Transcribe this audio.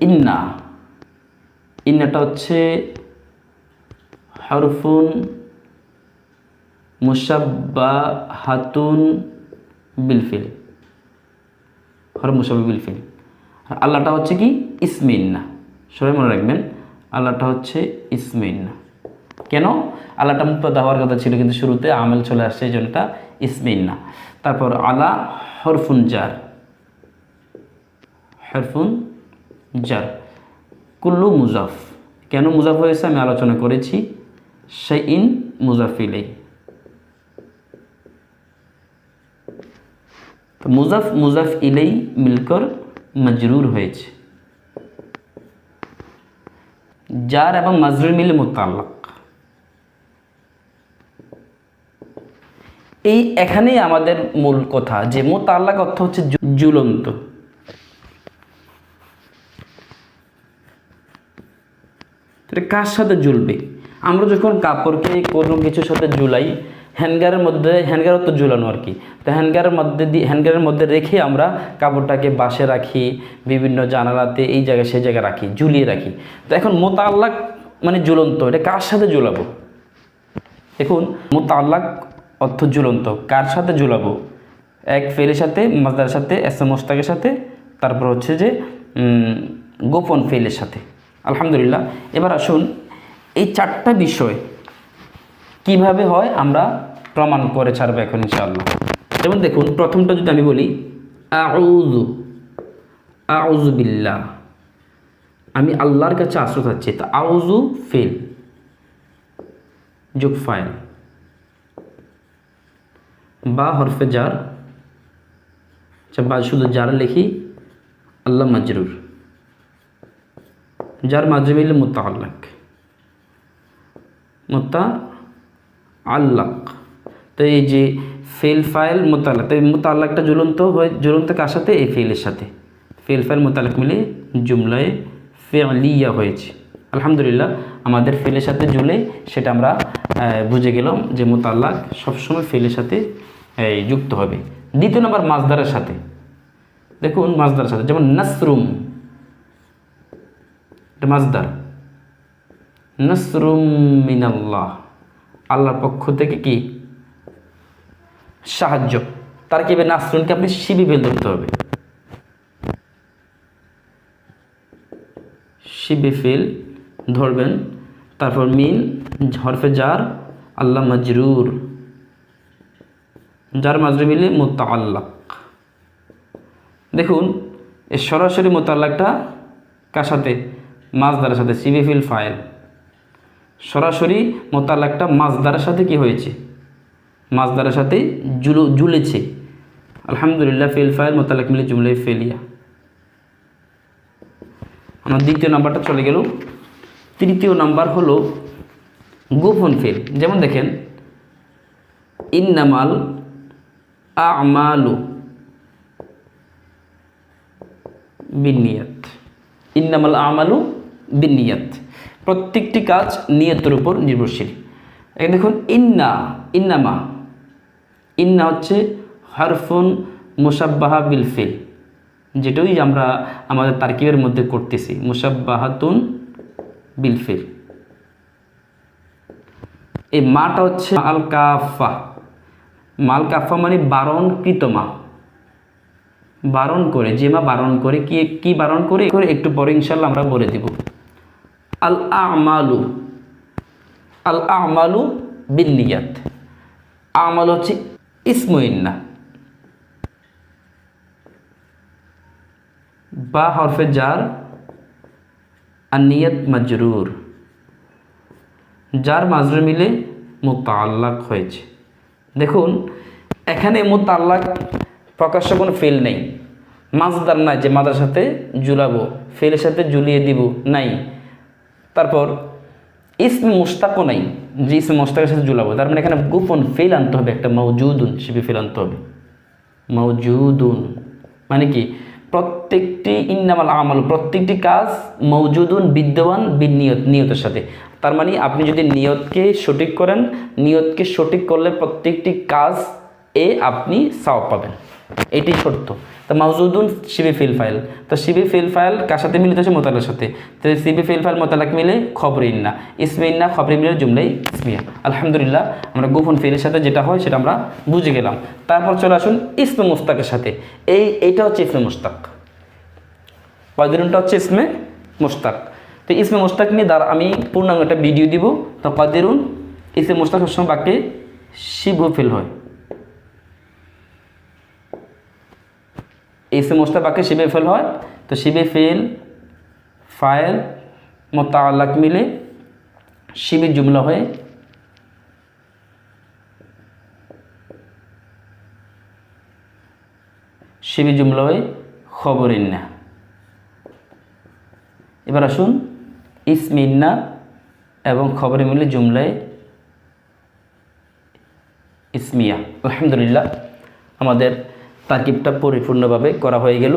ইন্না। ইন্নাটা হচ্ছে হরফুন মুসাব্বা হাতুন বিলফিল। হর মুসাব্বা বিলফিল। আল্লাহটা হচ্ছে কি? ইসমে ইন্না। সবাই মনে রাখবেন, আল্লাহটা হচ্ছে ইসমে ইন্না। কেন? আল্লাহটা মুক্তা হওয়ার কথা ছিল কিন্তু শুরুতে আমেল চলে আসছে, এই জন্য এটা ইসমে ইন্না। তারপর আলা হরফুন জার। হরফুন জার কুল্লু মুজাফ। কেন মুজাফ হয়েছে আমি আলোচনা করেছি। সে ইন মুজাফিলে মুজাফ মুজাফ ইলেই মিলকর মজরুর হয়েছে। যার এবং মাজরুর মিলে মোতাল্লাক। এই এখানেই আমাদের মূল কথা যে মোতাল্লাক অর্থ হচ্ছে জু- এটা কার সাথে ঝুলবে? আমরা যখন কাপড়কে কোনো কিছুর সাথে ঝুলাই, হ্যান্ডগারের মধ্যে, হ্যান্ডগারও তো ঝুলানো আর কি। তো হ্যান্ডগারের মধ্যে দিয়ে হ্যান্ডগারের মধ্যে রেখে আমরা কাপড়টাকে বাসে রাখি, বিভিন্ন জানালাতে এই জায়গায় সেই জায়গায় রাখি, ঝুলিয়ে রাখি। তো এখন মোতাল্লাক মানে ঝুলন্ত, এটা কার সাথে ঝুলাবো? দেখুন, মোতাল্লাক অর্থ ঝুলন্ত, কার সাথে ঝুলাবো? এক ফেলের সাথে মাজদার সাথে, এস মোস্তাকের সাথে, তারপর হচ্ছে যে গোপন ফেলের সাথে। আলহামদুলিল্লাহ। এবার আসুন এই চারটা বিষয় কীভাবে হয় আমরা প্রমাণ করে ছাড়বো এখন ইনশাআল্লাহ। যেমন দেখুন, প্রথমটা যদি আমি বলি আউজু আউজু বিল্লাহ। আমি আল্লাহর কাছে আশ্রয় চাচ্ছি তা আউজু ফেল, যোগ ফাইল। বা হরফে জার আচ্ছা বা শুধু জার লিখি, আল্লাহ মাজরুর। যার মাঝে মিলে মোত্তা আল্লাক তো এই যে ফেল ফাইল মোতাল্লাক তো এই মোতাল্লাকটা জ্বলন্ত হয়ে ঝুলন্ত কার সাথে? এই ফেলের সাথে। ফেল ফাইল মোতাল্লাক মিলে জুমলায় ফেলিয়া হয়েছে। আলহামদুলিল্লাহ, আমাদের ফেলের সাথে ঝুলে সেটা আমরা বুঝে গেলাম যে মোতাল্লাক সবসময় ফেলের সাথে যুক্ত হবে। দ্বিতীয় নম্বর মাজদারের সাথে। দেখুন মাজদারের সাথে, যেমন নাসরুম। এটা মাজদার নাসরুম মিনাল্লাহ। আল্লাহর পক্ষ থেকে কি? সাহায্য। তার কি নাসরুনকে আপনি শিবি ফেল ধরতে হবে? শিবি ফেল, ধরবেন। তারপর মিন হরফে জার, আল্লাহ মাজরুর। যার মাজরু মিলে মোতাল্লাক দেখুন এই সরাসরি মোতাল্লাকটা কার সাথে? মাজদারের সাথে সিভি সিবিফিল ফাইল। সরাসরি মোতাল্লাকটা মাজদারের সাথে কি হয়েছে? মাজদারের সাথে জুলু, জুলেছে। আলহামদুলিল্লাহ, ফিল ফাইল মোতাল্লাক মিলে জুমলে ফেলিয়া। আমার দ্বিতীয় নাম্বারটা চলে গেল। তৃতীয় নাম্বার হলো গোপন ফেল। যেমন দেখেন, ইন্নামাল আমালু বিনিয়াত। ইন্নামাল আমালু বিনিয়াত। প্রত্যেকটি কাজ নিয়তের উপর নির্ভরশীল। এখানে দেখুন, ইন্না, ইন্নামা। ইন্না হচ্ছে হরফুন মুসাব্বাহা বিল ফিল, যেটাই আমরা আমাদের তারকিবের মধ্যে করতেছি মুসাব্বাহাতুন বিল ফিল। এই মাটা হচ্ছে আল কাফা। মাল কাফা মানে বারণকৃত মা। বারণ করে, যে মা বারণ করে, কি কি বারণ করে? করে একটু পরে ইনশাল্লাহ আমরা বলে দিব। আল আমালু আল আমালু বিনিয়াত আমাল হচ্ছে ইসমইন্না বা হরফে জার আর নিয়ত মজরুর। যার মাজরুর মিলে মোতাল্লাক হয়েছে। দেখুন, এখানে মোতাল্লাক প্রকাশ্য কোনো ফেল নেই। মাজদার নাই যে মাদার সাথে ঝুলাবো ফেলের সাথে ঝুলিয়ে দিব, নাই। তারপর ইসমে মুস্তাকও নাই, যে ইসমে মুস্তাকের সাথে জুলাবো। তার মানে এখানে গোপন ফেল আনতে হবে, একটা মৌজুদুন শিবি ফেল আনতে হবে। মৌজুদুন মানে কি? প্রত্যেকটি ইন্নামাল আমল, প্রত্যেকটি কাজ মৌজুদুন বিদ্যমান, বিনিয়ত, নিয়তের সাথে। তার মানে আপনি যদি নিয়তকে সঠিক করেন, নিয়তকে সঠিক করলে প্রত্যেকটি কাজ এ আপনি সাও পাবেন। এটি শর্ত তো মাউজুদুন শিবি ফিল ফাইল। তো শিবি ফিল ফাইল কার সাথে মিলিত হচ্ছে মোতালার সাথে। তো শিবি ফিল ফাইল, মোতালাক মিলে খবর ইন্না। ইসমে ইন্না, খবর মিলে জুমলাই ইসমিয়া আলহামদুলিল্লাহ, আমরা গোপন ফিলের সাথে যেটা হয় সেটা আমরা বুঝে গেলাম। তারপর চলে আসুন ইসমে মুস্তাকের সাথে। এই, এইটা হচ্ছে ইসমে মুস্তাক কদিরুনটা হচ্ছে ইসমে মুস্তাক তো ইসমে মুস্তাক নিয়ে দ্বারা আমি পূর্ণাঙ্গ একটা ভিডিও দিব। তো কদিরুন ইসমে মুস্তাক সবসময় বাক্যে শিব ফিল হয়। ইসমে মুস্তাক বাক্যে শিবে ফেল হয়। তো শিবে ফেল ফাইল মোতালাক মিলে শিবের জুমলা হয়ে শিবি জুমলা হয়ে খবর ইন্না এবার আসুন ইসমিন্না এবং খবরে মিলে জুমলায় ইসমিয়া। আলহামদুলিল্লাহ, আমাদের তারকিবটা পরিপূর্ণভাবে করা হয়ে গেল।